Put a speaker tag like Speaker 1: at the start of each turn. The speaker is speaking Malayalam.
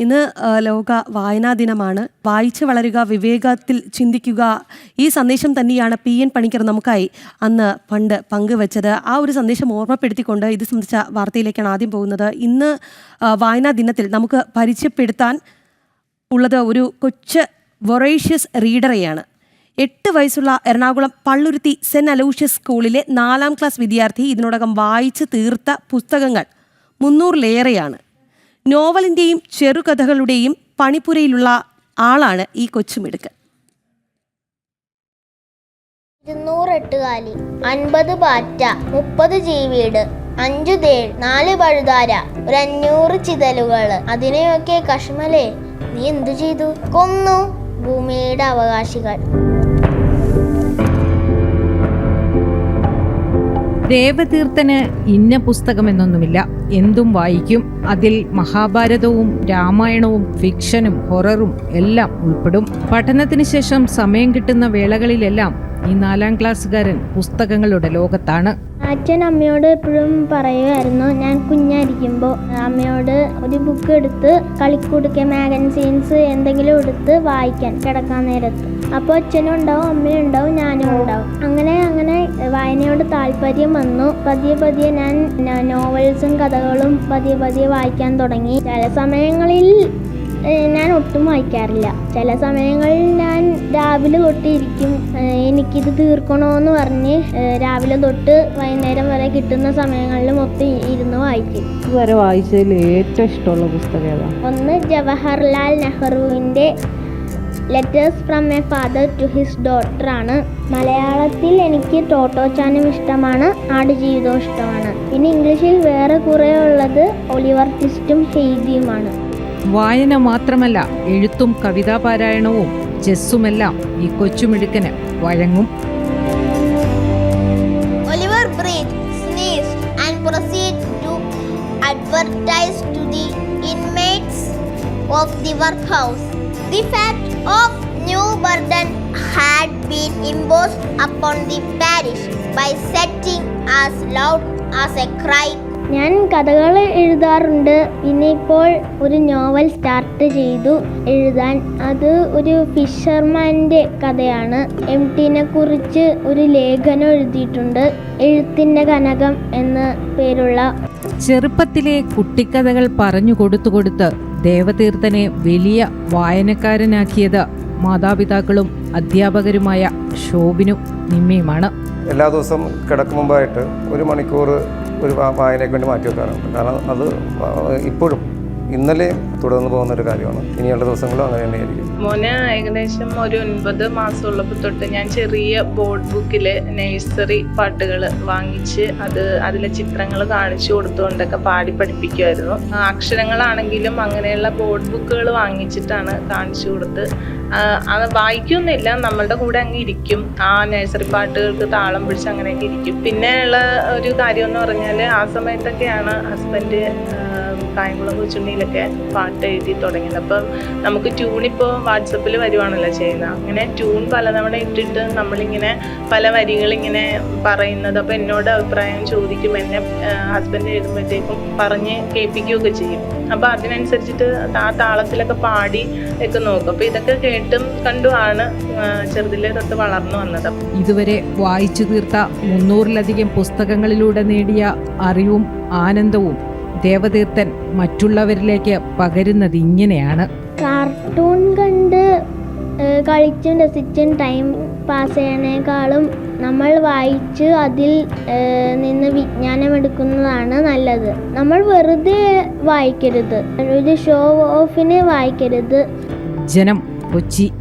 Speaker 1: ഇന്ന് ലോക വായനാ ദിനമാണ്. വായിച്ചു വളരുക വിവേകത്തിൽ ചിന്തിക്കുക ഈ സന്ദേശം തന്നെയാണ് പി എൻ പണിക്കർ നമുക്കായി അന്ന് പണ്ട് പങ്കുവച്ചത്. ആ ഒരു സന്ദേശം ഓർമ്മപ്പെടുത്തിക്കൊണ്ട് ഇത് സംബന്ധിച്ച വാർത്തയിലേക്കാണ് ആദ്യം പോകുന്നത്. ഇന്ന് വായനാ ദിനത്തിൽ നമുക്ക് പരിചയപ്പെടുത്താൻ ഉള്ളത് ഒരു കൊച്ച് വൊറേഷ്യസ് റീഡറെയാണ്. എട്ട് വയസ്സുള്ള എറണാകുളം പള്ളുരുത്തി സെന്റ് അലൂഷ്യസ് സ്കൂളിലെ നാലാം ക്ലാസ് വിദ്യാർത്ഥി. ഇതിനോടകം വായിച്ച് തീർത്ത പുസ്തകങ്ങൾ മുന്നൂറിലേറെയാണ്. നോവലിന്റെയും ചെറുകഥകളുടെയും പണിപ്പുരയിലുള്ള ആളാണ് ഈ കൊച്ചുമിടുക്ക്
Speaker 2: ഇരുന്നൂറെട്ടുകാലി അൻപത് പാറ്റ മുപ്പത് ജീവിട് അഞ്ചു തേൾ നാല് പഴുതാര ഒരു അഞ്ഞൂറ് ചിതലുകൾ അതിനെയൊക്കെ കഷ്മലേ നീ എന്തു ചെയ്തു? കൊന്നു ഭൂമിയുടെ അവകാശികൾ.
Speaker 3: ദേവതീർത്ഥന് ഇന്ന പുസ്തകമെന്നൊന്നുമില്ല. എന്തും വായിക്കും. അതിൽ മഹാഭാരതവും രാമായണവും ഫിക്ഷനും ഹൊററും എല്ലാം ഉൾപ്പെടും. പഠനത്തിന് ശേഷം സമയം കിട്ടുന്ന വേളകളിലെല്ലാം ഈ നാലാം ക്ലാസ്സുകാരൻ പുസ്തകങ്ങളുടെ ലോകത്താണ്.
Speaker 2: അച്ഛൻ അമ്മയോട് എപ്പോഴും പറയുമായിരുന്നു ഞാൻ കുഞ്ഞായിരിക്കുമ്പോൾ അമ്മയോട് ഒരു ബുക്ക് എടുത്ത് കളിക്കുടുക്ക മാഗൻസീൻസ് എന്തെങ്കിലും എടുത്ത് വായിക്കാൻ കിടക്കാൻ നേരത്ത്. അപ്പോൾ അച്ഛനും ഉണ്ടാവും അമ്മയും ഉണ്ടാവും ഞാനും ഉണ്ടാവും അങ്ങനെ അങ്ങനെ വായനയോട് താല്പര്യം വന്നു. പതിയെ പതിയെ ഞാൻ നോവൽസും കഥകളും പതിയെ പതിയെ വായിക്കാൻ തുടങ്ങി. ചില സമയങ്ങളിൽ ഞാൻ ഒട്ടും വായിക്കാറില്ല. ചില സമയങ്ങളിൽ ഞാൻ രാവിലെ തൊട്ടിരിക്കും. എനിക്കിത് തീർക്കണമെന്ന് പറഞ്ഞ് രാവിലെ തൊട്ട് വൈകുന്നേരം വരെ കിട്ടുന്ന സമയങ്ങളിലും മൊത്തം ഇരുന്ന് വായിക്കും.
Speaker 3: വായിച്ചതിൽ ഏറ്റവും ഇഷ്ടമുള്ള പുസ്തകം
Speaker 2: ഒന്ന് ജവഹർലാൽ നെഹ്റുവിന്റെ letters from a father to his daughter ആണ്. മലയാളത്തിൽ എനിക്ക് ടോട്ടോ ടോട്ടോച്ചാനും ഇഷ്ടമാണ് ആടുജീവിതവും ഇഷ്ടമാണ്. പിന്നെ ഇംഗ്ലീഷിൽ വേറെ കുറേ ഉള്ളത് ഒലിവർ ട്വിസ്റ്റും ഹെയ്തിയുമാണ്.
Speaker 3: വായന മാത്രമല്ല എഴുത്തും കവിതാപാരായണവും ചെസ്സുമെല്ലാം ഈ കൊച്ചുമിടുക്കന് വഴങ്ങും.
Speaker 2: advertise to the inmates of the workhouse. The fact of new burden had been imposed upon the parish by setting as loud as a cry. ഞാൻ കഥകൾ എഴുതാറുണ്ട്. പിന്നെ ഇപ്പോൾ ഒരു നോവൽ സ്റ്റാർട്ട് ചെയ്തു. എഴുതാൻ അത് ഒരു ഫിഷർമാന്റെ കഥയാണ്. എം ടിനെ കുറിച്ച് ഒരു ലേഖനം എഴുതിയിട്ടുണ്ട്. എഴുത്തിന്റെ കനകം എന്ന പേരുള്ള
Speaker 3: ചെറുപ്പത്തിലെ കുട്ടിക്കഥകൾ പറഞ്ഞു കൊടുത്തു കൊടുത്ത് ദേവതീർത്ഥനെ വലിയ വായനക്കാരനാക്കിയത് മാതാപിതാക്കളും അധ്യാപകരുമായ ശോഭിനും നിമ്മയുമാണ്.
Speaker 4: എല്ലാ ദിവസവും കിടക്കും മുമ്പായിട്ട് ഒരു മണിക്കൂർ ഒരു വായനയ്ക്ക് വേണ്ടി മാറ്റി വെക്കാറുണ്ട്. കാരണം അത് ഇപ്പോഴും ഇന്നലെ തുടർന്ന് പോകുന്ന ഒരു കാര്യമാണ് ഇനിയുള്ള ദിവസങ്ങളും അങ്ങനെ തന്നെയായിരിക്കും
Speaker 5: മോന് ഏകദേശം ഒരു ഒൻപത് മാസം ഉള്ളപ്പോൾ തൊട്ട് ഞാൻ ചെറിയ ബോർഡ് ബുക്കിൽ നേഴ്സറി പാട്ടുകൾ വാങ്ങിച്ച് അത് അതിലെ ചിത്രങ്ങൾ കാണിച്ചു കൊടുത്തുകൊണ്ടൊക്കെ പാടി പഠിപ്പിക്കുമായിരുന്നു അക്ഷരങ്ങളാണെങ്കിലും അങ്ങനെയുള്ള ബോർഡ് ബുക്കുകൾ വാങ്ങിച്ചിട്ടാണ് കാണിച്ചു കൊടുത്ത് അത് വായിക്കൊന്നുമില്ല നമ്മളുടെ കൂടെ അങ്ങ് ഇരിക്കും. ആ നേഴ്സറി പാട്ടുകൾക്ക് താളം പിടിച്ച് അങ്ങനെയൊക്കെ ഇരിക്കും. പിന്നെ ഉള്ള ഒരു കാര്യം എന്ന് പറഞ്ഞാൽ ആ സമയത്തൊക്കെയാണ് ഹസ്ബൻഡ് കായംകുളം കൊച്ചുണ്ണിയിലൊക്കെ പാട്ട് എഴുതി തുടങ്ങിയത്. അപ്പം നമുക്ക് ട്യൂൺ ഇപ്പോൾ വാട്സപ്പിൽ വരുവാണല്ലോ ചെയ്യുന്നത്. അങ്ങനെ ട്യൂൺ പലതവണ ഇട്ടിട്ട് നമ്മളിങ്ങനെ പല വരികളിങ്ങനെ പറയുന്നത്. അപ്പോൾ എന്നോട് അഭിപ്രായം ചോദിക്കും. എന്നെ ഹസ്ബൻഡ് എഴുതുമ്പോഴത്തേക്കും പറഞ്ഞ് കേൾപ്പിക്കുകയൊക്കെ ചെയ്യും. അപ്പോൾ അതിനനുസരിച്ചിട്ട് ആ താളത്തിലൊക്കെ പാടി ഒക്കെ നോക്കും. അപ്പോൾ ഇതൊക്കെ കേട്ടും കണ്ടുമാണ് ചെറുതിലെ തൊട്ട് വളർന്നു വന്നത്.
Speaker 3: ഇതുവരെ വായിച്ചു തീർത്ത മുന്നൂറിലധികം പുസ്തകങ്ങളിലൂടെ നേടിയ അറിവും ആനന്ദവും ദേവതീർത്ഥൻ മറ്റുള്ളവരിലേക്ക് പകരുന്നത് ഇങ്ങനെയാണ്.
Speaker 2: കാർട്ടൂൺ കണ്ട് കളിച്ചും രസിച്ചും ടൈം പാസ് ചെയ്യണേക്കാളും നമ്മൾ വായിച്ച് അതിൽ നിന്ന് വിജ്ഞാനം എടുക്കുന്നതാണ് നല്ലത്. നമ്മൾ വെറുതെ വായിക്കരുത്. ഒരു ഷോ ഓഫിന് വായിക്കരുത്.
Speaker 3: ജനം കൊച്ചി